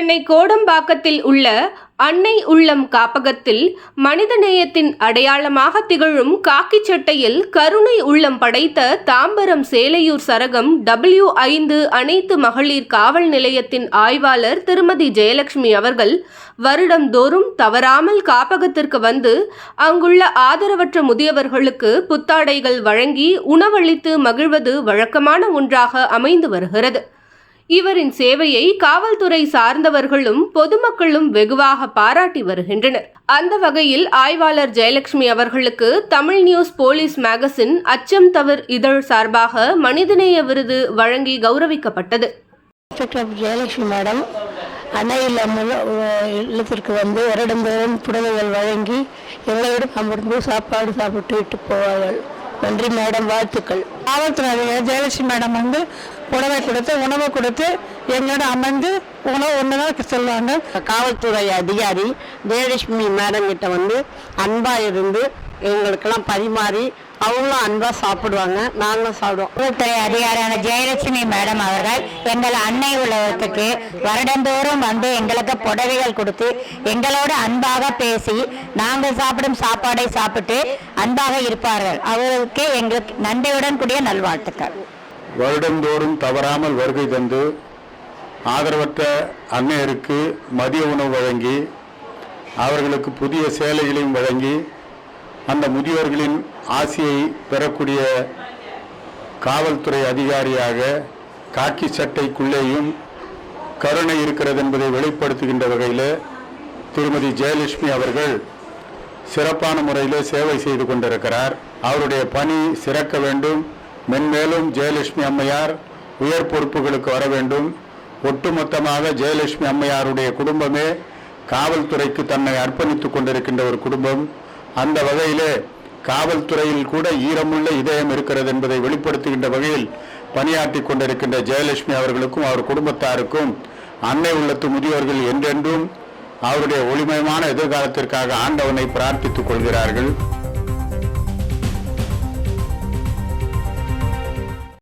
சென்னை கோடம்பாக்கத்தில் உள்ள அன்னை உள்ளம் காப்பகத்தில் மனிதநேயத்தின் அடையாளமாக திகழும் காக்கி சட்டையில் கருணை உள்ளம் படைத்த தாம்பரம் சேலையூர் சரகம் டபிள்யூ ஐந்து அனைத்து மகளிர் காவல் நிலையத்தின் ஆய்வாளர் திருமதி ஜெயலட்சுமி அவர்கள் வருடந்தோறும் தவறாமல் காப்பகத்திற்கு வந்து அங்குள்ள ஆதரவற்ற முதியவர்களுக்கு புத்தாடைகள் வழங்கி உணவளித்து மகிழ்வது வழக்கமான ஒன்றாக அமைந்து வருகிறது. இவரின் சேவையை காவல்துறை சார்ந்தவர்களும் பொதுமக்களும் வெகுவாக பாராட்டி வருகின்றனர். அந்த வகையில் ஆய்வாளர் ஜெயலட்சுமி அவர்களுக்கு தமிழ் நியூஸ் போலீஸ் மேகசின் அச்சம் தவிர இதழ் சார்பாக மனிதநேய விருது வழங்கி கௌரவிக்கப்பட்டது. ஜெயலட்சுமி மேடம் அன்னை இல்லாமல் இல்லத்திற்கு வந்து வருடந்தோறும் புடவைகள் வழங்கி எங்களோடு அமர்ந்து சாப்பாடு சாப்பிட்டு விட்டு போவார்கள். நன்றி மேடம் வாழ்த்துக்கள். காவல்துறை ஜெயலட்சுமி மேடம் வந்து புடவை கொடுத்து உணவு கொடுத்து எங்களோட அமர்ந்து உணவு ஒன்று தான் சொல்லுவாங்க. காவல்துறை அதிகாரி ஜெயலட்சுமி மேடம் கிட்ட வந்து அன்பா இருந்து எங்களுக்கெல்லாம் பரிமாறி அவங்களும் அன்பா சாப்பிடுவாங்க நாங்களும் சாப்பிடுவோம். காவல்துறை அதிகாரியான ஜெயலட்சுமி மேடம் அவர்கள் எங்கள் அன்னை உலகத்துக்கு வருடந்தோறும் வந்து எங்களுக்கு புடவைகள் கொடுத்து எங்களோடு அன்பாக பேசி நாங்கள் சாப்பிடும் சாப்பாடை சாப்பிட்டு அன்பாக இருப்பார்கள். அவர்களுக்கு எங்களுக்கு நன்றியுடன் கூடிய நல்வாழ்த்துக்கள். வருடந்தோறும் தவறாமல் வருகை தந்து ஆதரவற்ற அன்னையருக்கு மதிய உணவு வழங்கி அவர்களுக்கு புதிய சேலைகளையும் வழங்கி அந்த முதியோர்களின் ஆசையை பெறக்கூடிய காவல்துறை அதிகாரியாக காக்கி சட்டைக்குள்ளேயும் கருணை இருக்கிறது என்பதை வெளிப்படுத்துகின்ற வகையில் திருமதி ஜெயலட்சுமி அவர்கள் சிறப்பான முறையில் சேவை செய்து கொண்டிருக்கிறார். அவருடைய பணி சிறக்க வேண்டும். மென்மேலும் ஜெயலட்சுமி அம்மையார் உயர் பொறுப்புகளுக்கு வர வேண்டும். ஒட்டுமொத்தமாக ஜெயலட்சுமி அம்மையாருடைய குடும்பமே காவல்துறைக்கு தன்னை அர்ப்பணித்துக் கொண்டிருக்கின்ற ஒரு குடும்பம். அந்த வகையிலே காவல்துறையில் கூட ஈரமுள்ள இதயம் இருக்கிறது என்பதை வெளிப்படுத்துகின்ற வகையில் பணியாற்றி கொண்டிருக்கின்ற ஜெயலட்சுமி அவர்களுக்கும் அவர் குடும்பத்தாருக்கும் அன்னை உள்ளத்து முதியோர்கள் என்றென்றும் அவருடைய ஒளிமயமான எதிர்காலத்திற்காக ஆண்டவனை பிரார்த்தித்துக் கொள்கிறார்கள்.